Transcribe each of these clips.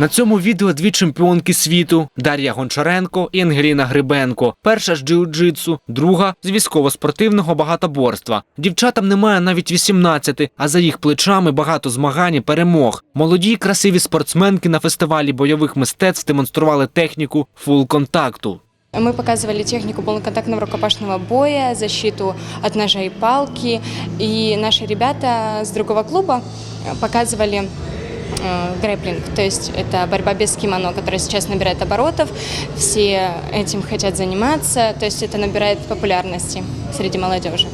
На цьому відео дві чемпіонки світу Дар'я Гончаренко і Ангеліна Грибенко. Перша з джиу-джитсу, друга з військово-спортивного багатоборства. Дівчатам немає навіть 18, а за їх плечами багато змагань і перемог. Молоді й красиві спортсменки на фестивалі бойових мистецтв демонстрували техніку фул-контакту. Мы показывали технику полноконтактного рукопашного боя, защиту от ножа и палки. И наши ребята с другого клуба э, показывали э, грэплинг, то есть это борьба без кимоно, которая сейчас набирает оборотов, все этим хотят заниматься, то есть это набирает популярности среди молодежи.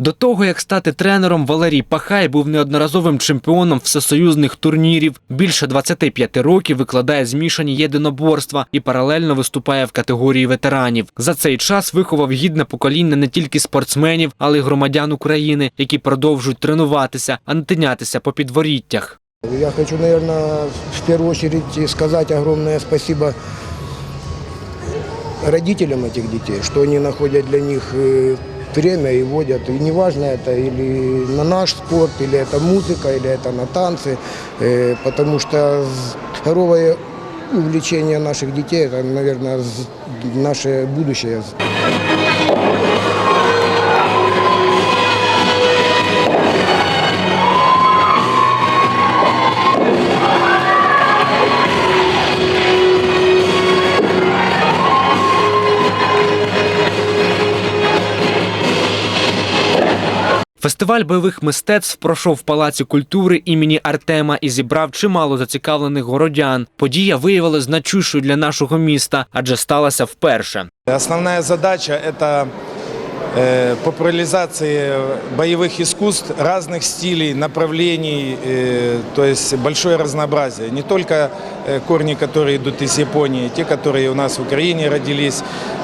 До того, як стати тренером, Валерій Пахай був неодноразовим чемпіоном всесоюзних турнірів. Більше 25 років викладає змішані єдиноборства і паралельно виступає в категорії ветеранів. За цей час виховав гідне покоління не тільки спортсменів, але й громадян України, які продовжують тренуватися, а не тинятися по підворіттях. Я хочу, наверное, в первую очередь сказать огромное спасибо родителям этих детей, что они находят для них э, время и водят. И неважно это или на наш спорт, или это музыка, или это на танцы, э, потому что здоровое увлечение наших детей, это, наверное, наше будущее. Фестиваль бойових мистецтв пройшов в Палаці культури імені Артема і зібрав чимало зацікавлених городян. Подія виявилася значущою для нашого міста, адже сталася вперше. Основная задача – это э, популяризация боевых искусств разных стилей, направлений, э, то есть большое разнообразие. Не только э, корни, которые идут из Японии, те, которые у нас в Украине родились,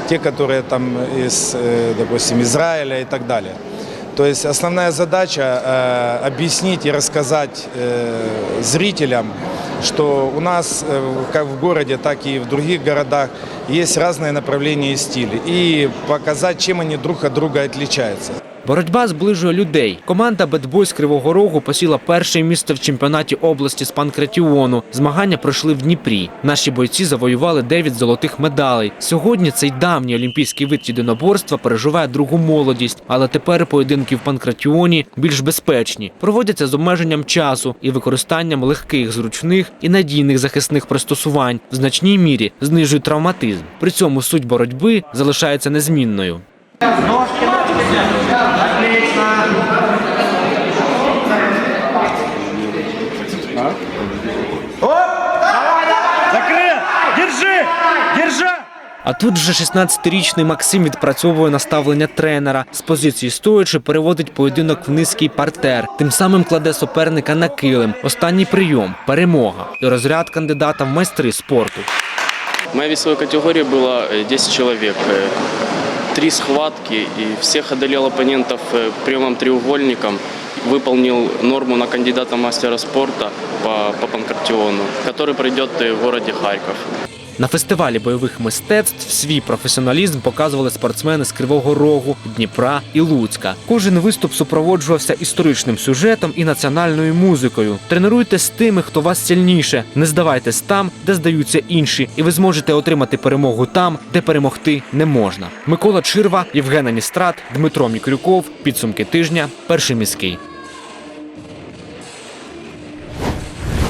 те, которые там из, э, допустим, Израиля и так далее. То есть основная задача э, объяснить и рассказать э, зрителям, что у нас э, как в городе, так и в других городах есть разные направления и стили. И показать, чем они друг от друга отличаются. Боротьба зближує людей. Команда «Бетбой» з Кривого Рогу посіла перше місце в чемпіонаті області з панкратіону. Змагання пройшли в Дніпрі. Наші бойці завоювали 9 золотих медалей. Сьогодні цей давній олімпійський вид єдиноборства переживає другу молодість, але тепер поєдинки в панкратіоні більш безпечні. Проводяться з обмеженням часу і використанням легких, зручних і надійних захисних пристосувань в значній мірі знижують травматизм. При цьому суть боротьби залишається незмінною. Закрыл! Держи! Держи! А тут вже 16-річний Максим відпрацьовує наставлення тренера. З позиції стоячи переводить поєдинок в низький партер. Тим самим кладе суперника на килим. Останній прийом перемога і розряд кандидата в майстри спорту. В моей весовой категории было э, 10 человек. Э, Три схватки и всех одолел оппонентов э, приемом треугольником. Выполнил норму на кандидата в мастера спорта по, по панкратиону, который пройдет э, в городе Харьков. На фестивалі бойових мистецтв свій професіоналізм показували спортсмени з Кривого Рогу, Дніпра і Луцька. Кожен виступ супроводжувався історичним сюжетом і національною музикою. Тренуйтесь з тими, хто вас сильніше. Не здавайтесь там, де здаються інші, і ви зможете отримати перемогу там, де перемогти не можна. Микола Чирва, Євген Аністрат, Дмитро Мікрюков. Підсумки тижня. Перший міський.